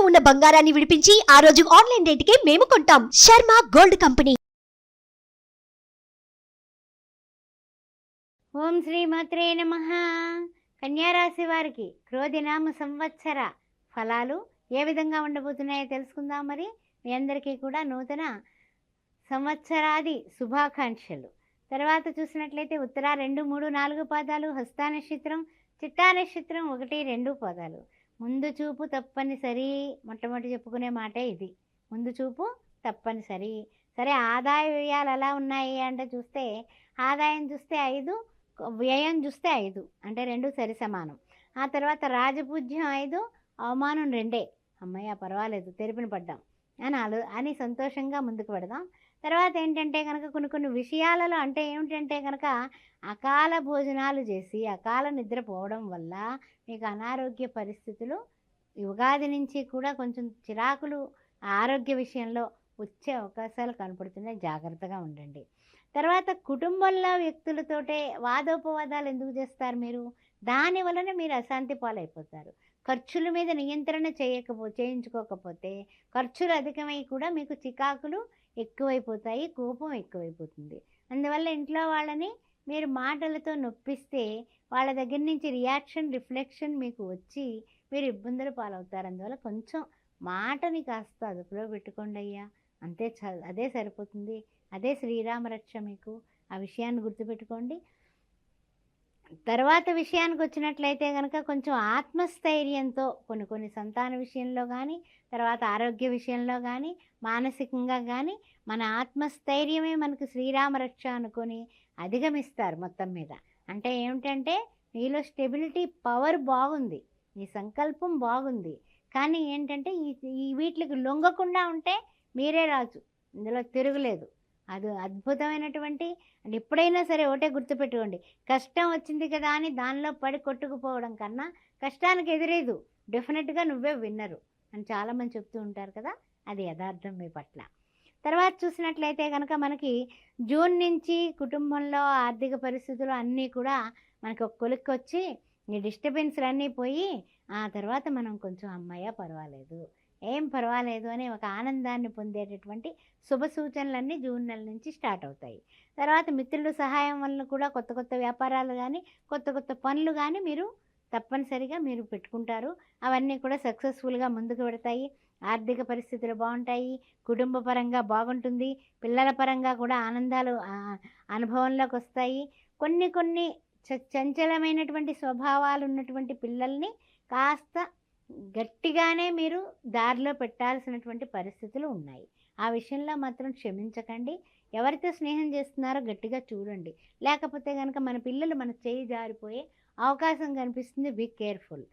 ఇంట్లో ఉన్న బంగారాన్ని విడిపించి ఆ రోజు ఆన్లైన్ రేటుకే మేము కొంటాం. Sharma gold company. ఓం శ్రీమాత్రే నమ. కన్యారాశి వారికి క్రోధినామ సంవత్సర ఫలాలు ఏ విధంగా ఉండబోతున్నాయో తెలుసుకుందాం మరి. మీ అందరికీ కూడా నూతన సంవత్సరాది శుభాకాంక్షలు. తర్వాత చూసినట్లయితే ఉత్తర రెండు మూడు నాలుగు పాదాలు హస్త నక్షత్రం చిట్టా నక్షత్రం ఒకటి రెండు పాదాలు. ముందు చూపు తప్పనిసరి మొట్టమొదటి చెప్పుకునే మాటే ఇది. ముందు చూపు తప్పనిసరి. సరే ఆదాయ వ్యయాలు ఎలా ఉన్నాయి అంటే చూస్తే ఆదాయం చూస్తే ఐదు వ్యయం చూస్తే ఐదు అంటే రెండు సరి సమానం. ఆ తర్వాత రాజపూజ్యం ఐదు అవమానం రెండే. అమ్మయ్య పర్వాలేదు తెరిపిన పడ్డాం. అని ఆలో అని సంతోషంగా ముందుకు పెడదాం. తర్వాత ఏంటంటే కనుక కొన్ని కొన్ని విషయాలలో అంటే ఏమిటంటే కనుక అకాల భోజనాలు చేసి అకాల నిద్రపోవడం వల్ల మీకు అనారోగ్య పరిస్థితులు యుగాది ఉగాది నుంచి కూడా కొంచెం చిరాకులు ఆరోగ్య విషయంలో వచ్చే అవకాశాలు కనపడుతున్నాయి. జాగ్రత్తగా ఉండండి. తర్వాత కుటుంబంలో వ్యక్తులతోటే వాదోపవాదాలు ఎందుకు చేస్తారు మీరు? దాని వలన మీరు అశాంతి పాలైపోతారు. ఖర్చుల మీద నియంత్రణ చేయకపో చేయించుకోకపోతే ఖర్చులు అధికమై కూడా మీకు చికాకులు ఎక్కువైపోతాయి కోపం ఎక్కువైపోతుంది. అందువల్ల ఇంట్లో వాళ్ళని మీరు మాటలతో నొప్పిస్తే వాళ్ళ దగ్గర నుంచి రియాక్షన్ రిఫ్లెక్షన్ మీకు వచ్చి మీరు ఇబ్బందులు పాలవుతారు. అందువల్ల కొంచెం మాటని కాస్త అదుపులో పెట్టుకోండి అయ్యా. అంతే చ అదే సరిపోతుంది. అదే శ్రీరామ రక్ష మీకు. ఆ విషయాన్ని గుర్తుపెట్టుకోండి. తర్వాత విషయానికి వచ్చినట్లయితే కనుక కొంచెం ఆత్మస్థైర్యంతో కొన్ని కొన్ని సంతాన విషయంలో కానీ తర్వాత ఆరోగ్య విషయంలో కానీ మానసికంగా కానీ మన ఆత్మస్థైర్యమే మనకు శ్రీరామ రక్ష అనుకొని అధిగమిస్తారు మొత్తం మీద. అంటే ఏమిటంటే నీలో స్టెబిలిటీ పవర్ బాగుంది. నీ సంకల్పం బాగుంది. కానీ ఏంటంటే ఈ ఈ వీటికి లొంగకుండా ఉంటే మీరే రాజు. ఇందులో తిరుగులేదు. అది అద్భుతమైనటువంటి అంటే ఎప్పుడైనా సరే ఒకటే గుర్తుపెట్టుకోండి. కష్టం వచ్చింది కదా అని దానిలో పడి కొట్టుకుపోవడం కన్నా కష్టానికి ఎదురేదు. డెఫినెట్గా నువ్వే విన్నరు అని చాలామంది చెప్తూ ఉంటారు కదా అది యథార్థం మీ పట్ల. తర్వాత చూసినట్లయితే కనుక మనకి జూన్ నుంచి కుటుంబంలో ఆర్థిక పరిస్థితులు అన్నీ కూడా మనకి ఒక కొలిక్కి వచ్చి ఈ డిస్టర్బెన్స్లు అన్నీ పోయి ఆ తర్వాత మనం కొంచెం అమ్మయ్య పర్వాలేదు. ఏం పర్వాలేదు అనే ఒక ఆనందాన్ని పొందేటటువంటి శుభ సూచనలన్నీ జూన్ నెల నుంచి స్టార్ట్ అవుతాయి. తర్వాత మిత్రుల సహాయం వల్ల కూడా కొత్త కొత్త వ్యాపారాలు కానీ కొత్త కొత్త పనులు కానీ మీరు తప్పనిసరిగా మీరు పెట్టుకుంటారు. అవన్నీ కూడా సక్సెస్ఫుల్గా ముందుకు పెడతాయి ఆర్థిక పరిస్థితులు బాగుంటాయి. కుటుంబ పరంగా బాగుంటుంది. పిల్లల పరంగా కూడా ఆనందాలు అనుభవంలోకి వస్తాయి. కొన్ని కొన్ని చ- చంచలమైనటువంటి స్వభావాలు ఉన్నటువంటి పిల్లల్ని కాస్త గట్టిగానే మీరు దారిలో పెట్టాల్సినటువంటి పరిస్థితులు ఉన్నాయి. ఆ విషయంలో మాత్రం క్షమించకండి. ఎవరితో స్నేహం చేస్తున్నారో గట్టిగా చూడండి. లేకపోతే కనుక మన పిల్లలు మన చేయి జారిపోయే అవకాశం కనిపిస్తుంది. బీ కేర్ఫుల్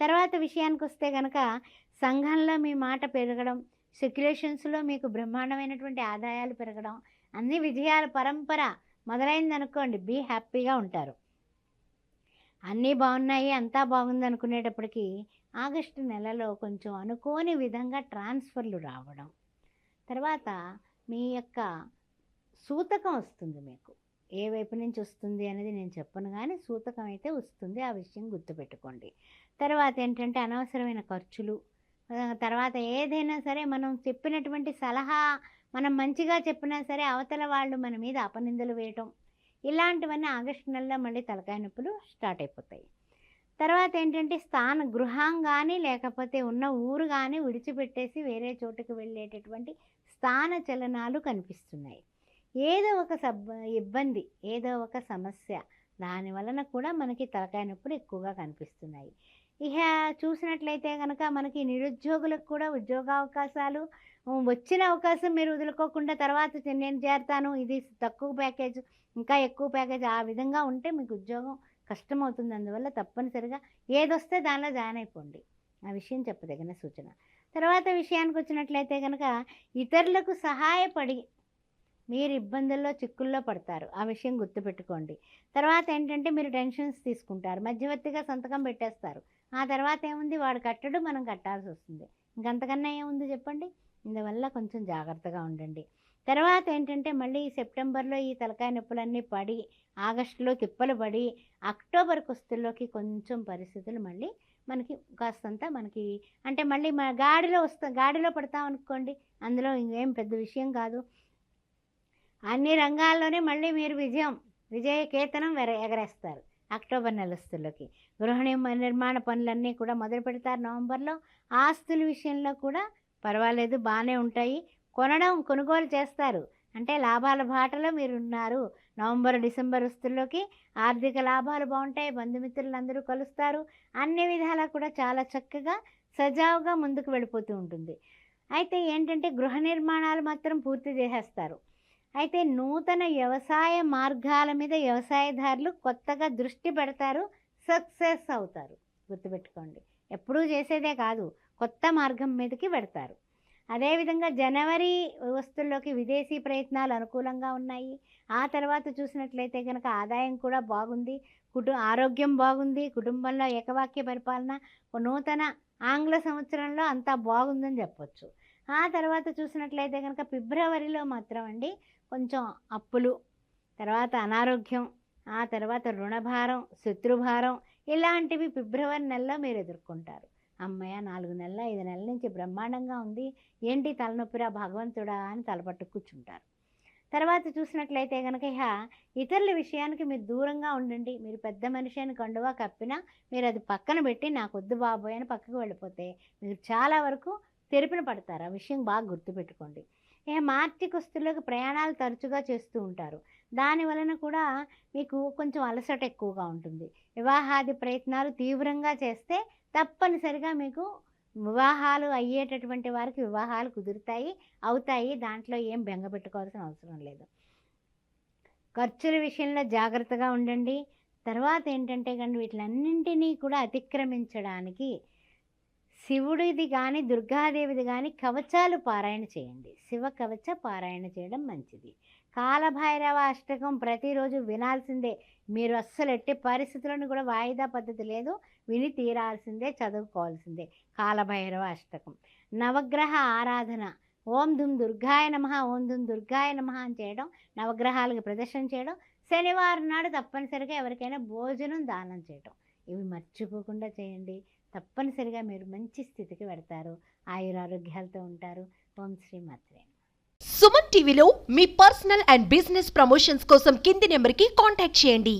తర్వాత విషయానికి వస్తే కనుక సంఘంలో మీ మాట పెరగడం సెక్యులేషన్స్లో మీకు బ్రహ్మాండమైనటువంటి ఆదాయాలు పెరగడం అన్ని విజయాల పరంపర మొదలైందనుకోండి. బీ హ్యాపీగా ఉంటారు. అన్నీ బాగున్నాయి అంతా బాగుంది అనుకునేటప్పటికీ ఆగస్టు నెలలో కొంచెం అనుకోని విధంగా ట్రాన్స్ఫర్లు రావడం. తర్వాత మీ యొక్క సూతకం వస్తుంది మీకు. ఏ వైపు నుంచి వస్తుంది అనేది నేను చెప్పను కానీ సూతకం అయితే వస్తుంది. ఆ విషయం గుర్తుపెట్టుకోండి. తర్వాత ఏంటంటే అనవసరమైన ఖర్చులు. తర్వాత ఏదైనా సరే మనం చెప్పినటువంటి సలహా మనం మంచిగా చెప్పినా సరే అవతల వాళ్ళు మన మీద అపనిందలు వేయటం. ఇలాంటివన్నీ ఆగస్టు నెలలో మళ్ళీ తలకాయ నొప్పులు స్టార్ట్ అయిపోతాయి. తర్వాత ఏంటంటే స్థాన గృహం కానీ లేకపోతే ఉన్న ఊరు కానీ విడిచిపెట్టేసి వేరే చోటుకు వెళ్ళేటటువంటి స్థాన చలనాలు కనిపిస్తున్నాయి. ఏదో ఒక సబ్ ఇబ్బంది ఏదో ఒక సమస్య దాని వలన కూడా మనకి తలకాయ నొప్పులు ఎక్కువగా కనిపిస్తున్నాయి. ఇక చూసినట్లయితే కనుక మనకి నిరుద్యోగులకు కూడా ఉద్యోగ అవకాశాలు వచ్చిన అవకాశం మీరు వదులుకోకుండా తర్వాత నేను చేరతాను ఇది తక్కువ ప్యాకేజ్ ఇంకా ఎక్కువ ప్యాకేజ్ ఆ విధంగా ఉంటే మీకు ఉద్యోగం కష్టం అవుతుంది అందువల్ల తప్పనిసరిగా ఏదొస్తే దానిలో జాయిన్ అయిపోండి. ఆ విషయం చెప్పదగిన సూచన. తర్వాత విషయానికి వచ్చినట్లయితే కనుక ఇతరులకు సహాయపడి మీరు ఇబ్బందుల్లో చిక్కుల్లో పడతారు. ఆ విషయం గుర్తుపెట్టుకోండి. తర్వాత ఏంటంటే మీరు టెన్షన్స్ తీసుకుంటారు. మధ్యవర్తిగా సంతకం పెట్టేస్తారు. ఆ తర్వాత ఏముంది? వాడు కట్టడు మనం కట్టాల్సి వస్తుంది. ఇంకంతకన్నా ఏముంది చెప్పండి? ఇందువల్ల కొంచెం జాగ్రత్తగా ఉండండి. తర్వాత ఏంటంటే మళ్ళీ సెప్టెంబర్లో ఈ తలకాయ నొప్పులన్నీ పడి ఆగస్టులో తిప్పలు పడి అక్టోబర్ కుస్తుల్లోకి కొంచెం పరిస్థితులు మళ్ళీ మనకి కాస్తంత మనకి అంటే మళ్ళీ మన గాడిలో వస్తా గాడిలో పడతాం అనుకోండి అందులో ఇంకేం పెద్ద విషయం కాదు. అన్ని రంగాల్లోనే మళ్ళీ మీరు విజయం విజయ కేతనం వెర ఎగరేస్తారు అక్టోబర్ నెలస్తుల్లోకి. గృహ నిర్మాణ పనులన్నీ కూడా మొదలు పెడతారు నవంబర్లో. ఆస్తుల విషయంలో కూడా పర్వాలేదు బాగానే ఉంటాయి. కొనడం కొనుగోలు చేస్తారు. అంటే లాభాల బాటలో మీరు ఉన్నారు నవంబర్ డిసెంబర్ వస్తుల్లోకి ఆర్థిక లాభాలు బాగుంటాయి. బంధుమిత్రులు అందరూ కలుస్తారు. అన్ని విధాలా కూడా చాలా చక్కగా సజావుగా ముందుకు వెళ్ళిపోతూ ఉంటుంది. అయితే ఏంటంటే గృహ నిర్మాణాలు మాత్రం పూర్తి చేసేస్తారు. అయితే నూతన వ్యవసాయ మార్గాల మీద వ్యవసాయదారులు కొత్తగా దృష్టి పెడతారు సక్సెస్ అవుతారు. గుర్తుపెట్టుకోండి. ఎప్పుడూ చేసేదే కాదు. కొత్త మార్గం మీదకి పెడతారు అదేవిధంగా జనవరి వస్తువుల్లోకి విదేశీ ప్రయత్నాలు అనుకూలంగా ఉన్నాయి. ఆ తర్వాత చూసినట్లయితే కనుక ఆదాయం కూడా బాగుంది. కుటు ఆరోగ్యం బాగుంది. కుటుంబంలో ఏకవాక్య పరిపాలన నూతన ఆంగ్ల సంవత్సరంలో అంతా బాగుందని చెప్పొచ్చు. ఆ తర్వాత చూసినట్లయితే కనుక ఫిబ్రవరిలో మాత్రం అండి కొంచెం అప్పులు తర్వాత అనారోగ్యం ఆ తర్వాత రుణభారం శత్రుభారం ఇలాంటివి ఫిబ్రవరి నెలలో మీరు ఎదుర్కొంటారు. అమ్మయ్య నాలుగు నెలల ఐదు నెలల నుంచి బ్రహ్మాండంగా ఉంది. ఏంటి తలనొప్పిరా భగవంతుడా అని తలపట్టు కూర్చుంటారు. తర్వాత చూసినట్లయితే కనుక ఇహ ఇతరుల విషయానికి మీరు దూరంగా ఉండండి. మీరు పెద్ద మనిషి అని కండువా కప్పినా మీరు అది పక్కన పెట్టి నాకు వద్దు బాబోయ్ అని పక్కకు వెళ్ళిపోతే మీరు చాలా వరకు తెరిపిన పడతారు. ఆ విషయం బాగా గుర్తుపెట్టుకోండి. ఏ మార్చి కుస్తులకు ప్రయాణాలు తరచుగా చేస్తూ ఉంటారు. దాని వలన కూడా మీకు కొంచెం అలసట ఎక్కువగా ఉంటుంది. వివాహాది ప్రయత్నాలు తీవ్రంగా చేస్తే తప్పనిసరిగా మీకు వివాహాలు అయ్యేటటువంటి వారికి వివాహాలు కుదురుతాయి అవుతాయి. దాంట్లో ఏం బెంగ పెట్టుకోవాల్సిన అవసరం లేదు. ఖర్చుల విషయంలో జాగ్రత్తగా ఉండండి. తర్వాత ఏంటంటే కానీ వీటిలన్నింటినీ కూడా అతిక్రమించడానికి శివుడిది కానీ దుర్గాదేవిది కానీ కవచాలు పారాయణ చేయండి. శివ కవచ పారాయణ చేయడం మంచిది. కాలభైరవ అష్టకం ప్రతిరోజు వినాల్సిందే. మీరు అస్సలు ఎట్టి పరిస్థితులను కూడా వాయిదా పద్ధతి లేదు. విని తీరాల్సిందే చదువుకోవాల్సిందే. కాలభైరవ అష్టకం. నవగ్రహ ఆరాధన. ఓం ధుమ్ దుర్గాయ నమ ఓం ధుమ్ దుర్గాయ నమ అని చేయడం నవగ్రహాలకు ప్రదర్శన చేయడం శనివారం నాడు తప్పనిసరిగా ఎవరికైనా భోజనం దానం చేయడం ఇవి మర్చిపోకుండా చేయండి. తప్పనిసరిగా మీరు మంచి స్థితికి పెడతారు ఆయురారోగ్యాలతో ఉంటారు. ఓం శ్రీ మాత్రే సుమన్ టీవీలో మీ పర్సనల్ అండ్ బిజినెస్ ప్రమోషన్స్ కోసం కింది నెంబర్కి కాంటాక్ట్ చేయండి.